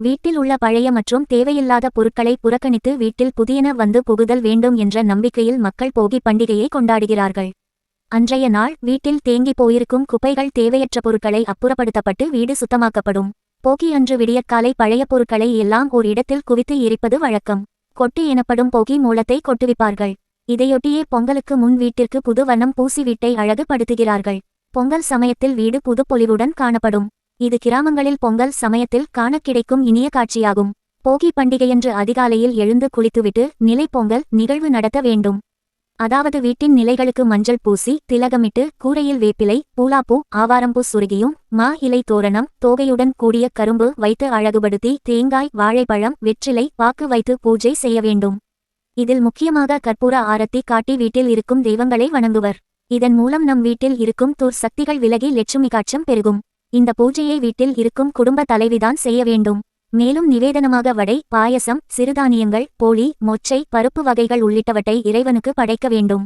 வீட்டில் உள்ள பழைய மற்றும் தேவையில்லாத பொருட்களை புறக்கணித்து வீட்டில் புதியன வந்து புகுதல் வேண்டும் என்ற நம்பிக்கையில் மக்கள் போகி பண்டிகையை கொண்டாடுகிறார்கள். அன்றைய நாள் வீட்டில் தேங்கி போயிருக்கும் குப்பைகள் தேவையற்ற பொருட்களை அப்புறப்படுத்தப்பட்டு வீடு சுத்தமாக்கப்படும். போகி அன்று விடியற்காலை பழைய பொருட்களை எல்லாம் ஓர் இடத்தில் குவித்து எரிப்பது வழக்கம். கொட்டி எனப்படும் போகி மூலத்தை கொட்டுவிப்பார்கள். இதையொட்டியே பொங்கலுக்கு முன் வீட்டிற்கு புது வண்ணம் பூசி வீட்டை அழகுபடுத்துகிறார்கள். பொங்கல் சமயத்தில் வீடு புது பொலிவுடன் காணப்படும். இது கிராமங்களில் பொங்கல் சமயத்தில் காணக் கிடைக்கும் இனிய காட்சியாகும். போகி பண்டிகையன்று அதிகாலையில் எழுந்து குளித்துவிட்டு நிலை பொங்கல் நிகழ்வு நடத்த வேண்டும். அதாவது வீட்டின் நிலைகளுக்கு மஞ்சள் பூசி திலகமிட்டு கூரையில் வேப்பிலை பூலாப்பூ ஆவாரம்பூ சுருகியும் மா இலை தோரணம் தோகையுடன் கூடிய கரும்பு வைத்து அழகுபடுத்தி தேங்காய் வாழைப்பழம் வெற்றிலை பாக்கு வைத்து பூஜை செய்ய வேண்டும். இதில் முக்கியமாக கற்பூர ஆரத்தி காட்டி வீட்டில் இருக்கும் தெய்வங்களை வணங்குவர். இதன் மூலம் நம் வீட்டில் இருக்கும் தூர் சக்திகள் விலகி லட்சுமி காட்சம் பெருகும். இந்த பூஜையை வீட்டில் இருக்கும் குடும்ப தலைவிதான் செய்ய வேண்டும். மேலும் நிவேதனமாக வடை பாயசம் சிறுதானியங்கள் போளி மொச்சை பருப்பு வகைகள் உள்ளிட்டவற்றை இறைவனுக்கு படைக்க வேண்டும்.